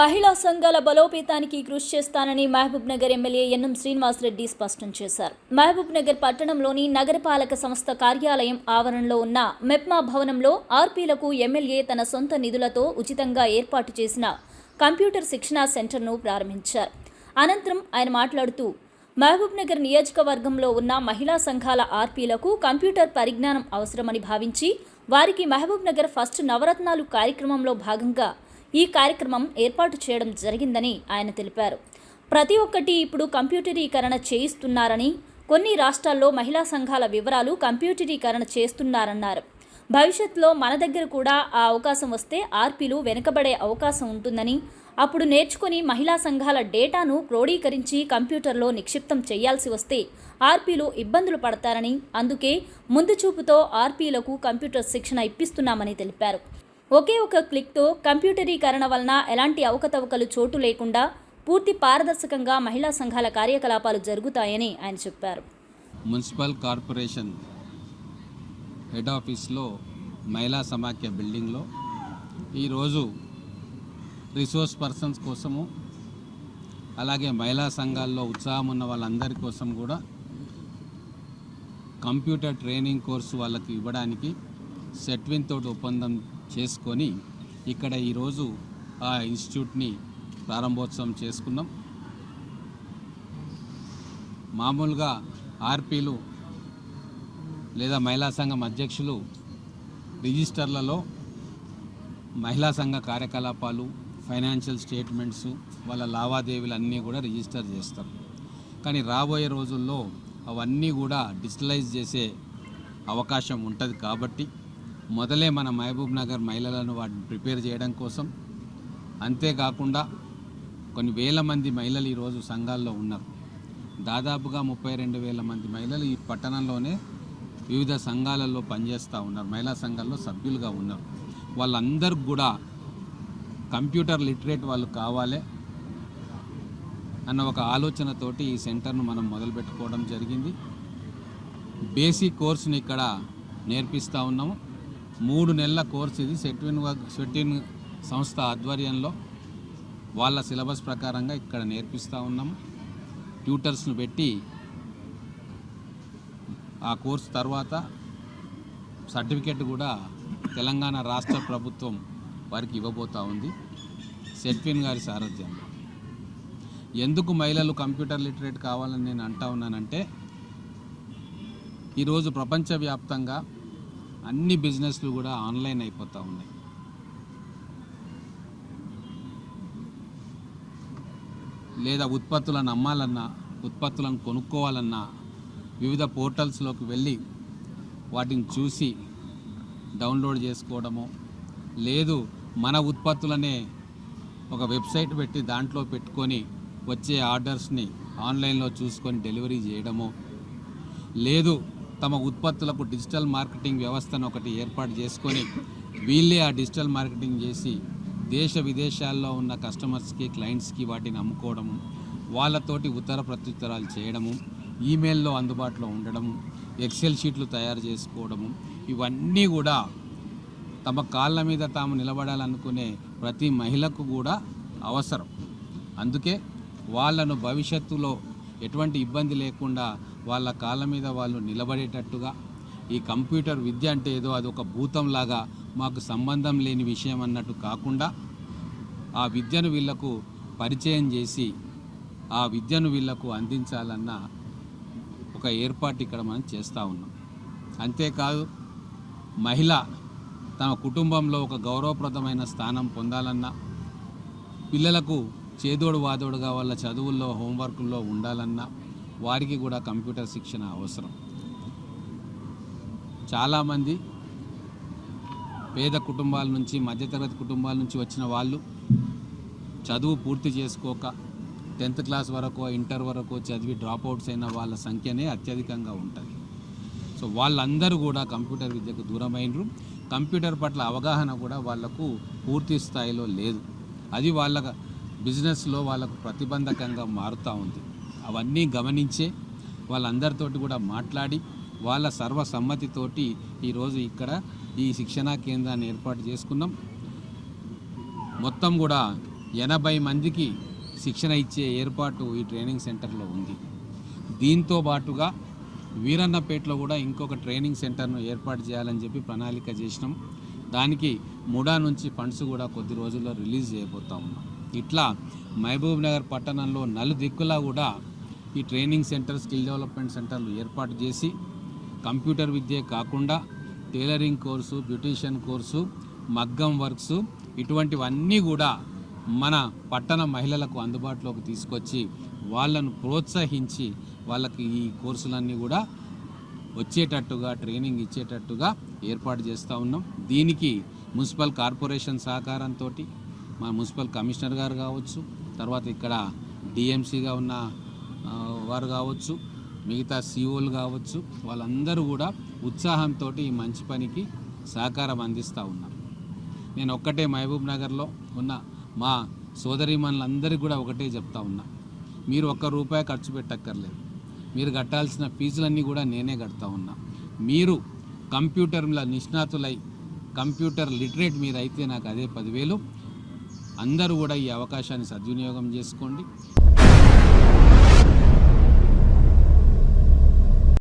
మహిళా సంఘాల బలోపేతానికి కృషి చేస్తానని మహబూబ్ నగర్ ఎమ్మెల్యే ఎన్ఎం శ్రీనివాసరెడ్డి స్పష్టం చేశారు. మహబూబ్ నగర్ పట్టణంలోని నగరపాలక సంస్థ కార్యాలయం ఆవరణలో ఉన్న మెప్మా భవనంలో ఆర్పీలకు ఎమ్మెల్యే తన సొంత నిధులతో ఉచితంగా ఏర్పాటు చేసిన కంప్యూటర్ శిక్షణా సెంటర్ను ప్రారంభించారు. అనంతరం ఆయన మాట్లాడుతూ మహబూబ్ నగర్ నియోజకవర్గంలో ఉన్న మహిళా సంఘాల ఆర్పీలకు కంప్యూటర్ పరిజ్ఞానం అవసరమని భావించి వారికి మహబూబ్ నగర్ ఫస్ట్ నవరత్నాలు కార్యక్రమంలో భాగంగా ఈ కార్యక్రమం ఏర్పాటు చేయడం జరిగిందని ఆయన తెలిపారు. ప్రతి ఒక్కటి ఇప్పుడు కంప్యూటరీకరణ చేయిస్తున్నారని కొన్ని రాష్ట్రాల్లో మహిళా సంఘాల వివరాలు కంప్యూటరీకరణ చేస్తున్నారన్నారు. భవిష్యత్తులో మన దగ్గర కూడా ఆ అవకాశం వస్తే ఆర్పీలు వెనుకబడే అవకాశం ఉంటుందని అప్పుడు నేర్చుకుని మహిళా సంఘాల డేటాను క్రోడీకరించి కంప్యూటర్లో నిక్షిప్తం చేయాల్సి వస్తే ఆర్పీలు ఇబ్బందులు పడతారని అందుకే ముందు చూపుతో ఆర్పీలకు కంప్యూటర్ శిక్షణ ఇప్పిస్తున్నామని తెలిపారు. ఒకే ఒక క్లిక్తో కంప్యూటరీకరణ వలన ఎలాంటి అవకతవకలు చోటు లేకుండా పూర్తి పారదర్శకంగా మహిళా సంఘాల కార్యకలాపాలు జరుగుతాయని ఆయన చెప్పారు. మున్సిపల్ కార్పొరేషన్ హెడ్ ఆఫీస్లో మహిళా సమాఖ్య బిల్డింగ్లో ఈరోజు రిసోర్స్ పర్సన్స్ కోసము అలాగే మహిళా సంఘాల్లో ఉత్సాహం ఉన్న వాళ్ళందరి కోసం కూడా కంప్యూటర్ ట్రైనింగ్ కోర్సు వాళ్ళకి ఇవ్వడానికి సెట్విన్ తోటి ఒప్పందం చేసుకొని ఇక్కడ ఈరోజు ఆ ఇన్స్టిట్యూట్ని ప్రారంభోత్సవం చేసుకున్నాం. మామూలుగా ఆర్పీలు లేదా మహిళా సంఘం అధ్యక్షులు రిజిస్టర్లలో మహిళా సంఘ కార్యకలాపాలు ఫైనాన్షియల్ స్టేట్మెంట్స్ వాళ్ళ లావాదేవీలు అన్నీ కూడా రిజిస్టర్ చేస్తారు కానీ రాబోయే రోజుల్లో అవన్నీ కూడా డిజిటలైజ్ చేసే అవకాశం ఉంటుంది కాబట్టి మొదలే మన మహబూబ్ నగర్ మహిళలను వాటిని ప్రిపేర్ చేయడం కోసం. అంతేకాకుండా కొన్ని వేల మంది మహిళలు ఈరోజు సంఘాల్లో ఉన్నారు. దాదాపుగా ముప్పై రెండు వేల మంది మహిళలు ఈ పట్టణంలోనే వివిధ సంఘాలలో పనిచేస్తూ ఉన్నారు. మహిళా సంఘాల్లో సభ్యులుగా ఉన్నారు. వాళ్ళందరికి కూడా కంప్యూటర్ లిటరేట్ వాళ్ళు కావాలి అన్న ఒక ఆలోచనతోటి ఈ సెంటర్ను మనం మొదలు పెట్టుకోవడం జరిగింది. బేసిక్ కోర్సుని ఇక్కడ నేర్పిస్తూ ఉన్నాము. మూడు నెలల కోర్స్ ఇది. సెట్విన్ వర్క్ సెట్విన్ సంస్థ ఆధ్వర్యంలో వాళ్ళ సిలబస్ ప్రకారంగా ఇక్కడ నేర్పిస్తూ ఉన్నాము ట్యూటర్స్ను పెట్టి ఆ కోర్స్ తర్వాత సర్టిఫికెట్ కూడా తెలంగాణ రాష్ట్ర ప్రభుత్వం వారికి ఇవ్వబోతూ ఉంది. సెట్విన్ గారి సారథ్యంలో. ఎందుకు మహిళలు కంప్యూటర్ లిటరేట్ కావాలని నేను అంటా ఉన్నానంటే ఈరోజు ప్రపంచవ్యాప్తంగా అన్ని బిజినెస్లు కూడా ఆన్లైన్ అయిపోతూ ఉన్నాయి. లేదా ఉత్పత్తులను అమ్మాలన్నా ఉత్పత్తులను కొనుక్కోవాలన్నా వివిధ పోర్టల్స్లోకి వెళ్ళి వాటిని చూసి డౌన్లోడ్ చేసుకోవడము లేదు మన ఉత్పత్తులనే ఒక వెబ్సైట్ పెట్టి దాంట్లో పెట్టుకొని వచ్చే ఆర్డర్స్ని ఆన్లైన్లో చూసుకొని డెలివరీ చేయడము లేదు తమ ఉత్పత్తులకు డిజిటల్ మార్కెటింగ్ వ్యవస్థను ఒకటి ఏర్పాటు చేసుకొని వీళ్ళే ఆ డిజిటల్ మార్కెటింగ్ చేసి దేశ విదేశాల్లో ఉన్న కస్టమర్స్కి క్లయింట్స్కి వాటిని అమ్ముకోవడము వాళ్ళతోటి ఉత్తర ప్రత్యుత్తరాలు చేయడము ఈమెయిల్లో అందుబాటులో ఉండడము ఎక్సెల్ షీట్లు తయారు చేసుకోవడము ఇవన్నీ కూడా తమ కాళ్ళ మీద తాము నిలబడాలనుకునే ప్రతి మహిళకు కూడా అవసరం. అందుకే వాళ్ళను భవిష్యత్తులో ఎటువంటి ఇబ్బంది లేకుండా వాళ్ళ కాళ్ళ మీద వాళ్ళు నిలబడేటట్టుగా ఈ కంప్యూటర్ విద్య అంటే ఏదో అది ఒక భూతంలాగా మాకు సంబంధం లేని విషయం అన్నట్టు కాకుండా ఆ విద్యను వీళ్ళకు పరిచయం చేసి ఆ విద్యను వీళ్ళకు అందించాలన్న ఒక ఏర్పాటు ఇక్కడ మనం చేస్తూ ఉన్నాం. అంతేకాదు మహిళ తన కుటుంబంలో ఒక గౌరవప్రదమైన స్థానం పొందాలన్నా పిల్లలకు చేదోడు వాదోడుగా వాళ్ళ చదువుల్లో హోంవర్కుల్లో ఉండాలన్నా వారికి కూడా కంప్యూటర్ శిక్షణ అవసరం. చాలామంది పేద కుటుంబాల నుంచి మధ్యతరగతి కుటుంబాల నుంచి వచ్చిన వాళ్ళు చదువు పూర్తి చేసుకోక టెన్త్ క్లాస్ వరకు ఇంటర్ వరకు చదివి డ్రాప్ అవుట్స్ అయిన వాళ్ళ సంఖ్యనే అత్యధికంగా ఉంటుంది. సో వాళ్ళందరూ కూడా కంప్యూటర్ విద్యకు దూరమైనరు కంప్యూటర్ పట్ల అవగాహన కూడా వాళ్ళకు పూర్తి స్థాయిలో లేదు. అది వాళ్ళ బిజినెస్లో వాళ్ళకు ప్రతిబంధకంగా మారుతూ ఉంది. అవన్నీ గమనించే వాళ్ళందరితోటి కూడా మాట్లాడి వాళ్ళ సర్వసమ్మతితోటి ఈరోజు ఇక్కడ ఈ శిక్షణా కేంద్రాన్ని ఏర్పాటు చేసుకున్నాం. మొత్తం కూడా ఎనభై మందికి శిక్షణ ఇచ్చే ఏర్పాటు ఈ ట్రైనింగ్ సెంటర్లో ఉంది. దీంతో పాటుగా వీరన్నపేటలో కూడా ఇంకొక ట్రైనింగ్ సెంటర్ను ఏర్పాటు చేయాలని చెప్పి ప్రణాళిక చేసినాం. దానికి ముడా నుంచి ఫండ్స్ కూడా కొద్ది రోజుల్లో రిలీజ్ చేయబోతా ఉన్నాం. ఇట్లా మహబూబ్ నగర్ పట్టణంలో నలుదిక్కులా కూడా ఈ ట్రైనింగ్ సెంటర్ స్కిల్ డెవలప్మెంట్ సెంటర్లు ఏర్పాటు చేసి కంప్యూటర్ విద్యే కాకుండా టైలరింగ్ కోర్సు బ్యూటీషియన్ కోర్సు మగ్గం వర్క్స్ ఇటువంటివన్నీ కూడా మన పట్టణ మహిళలకు అందుబాటులోకి తీసుకొచ్చి వాళ్ళను ప్రోత్సహించి వాళ్ళకి ఈ కోర్సులన్నీ కూడా వచ్చేటట్టుగా ట్రైనింగ్ ఇచ్చేటట్టుగా ఏర్పాటు చేస్తూ ఉన్నాం. దీనికి మున్సిపల్ కార్పొరేషన్ సహకారంతో మా మున్సిపల్ కమిషనర్ గారు కావచ్చు తర్వాత ఇక్కడ డిఎంసీగా ఉన్న వారు కావచ్చు మిగతా సిఓలు కావచ్చు వాళ్ళందరూ కూడా ఉత్సాహంతో ఈ మంచి పనికి సహకారం అందిస్తూ ఉన్నారు. నేను ఒక్కటే మహబూబ్ నగర్లో ఉన్న మా సోదరీమణులందరికీ కూడా ఒకటే చెప్తా ఉన్నా. మీరు ఒక్క రూపాయి ఖర్చు పెట్టక్కర్లేదు. మీరు కట్టాల్సిన ఫీజులన్నీ కూడా నేనే కడతా ఉన్నా. మీరు కంప్యూటర్ల నిష్ణాతులై కంప్యూటర్ లిటరేట్ మీరు అయితే నాకు అదే పదివేలు అందరూ కూడా ఈ అవకాశాన్ని సద్వినియోగం చేసుకోండి.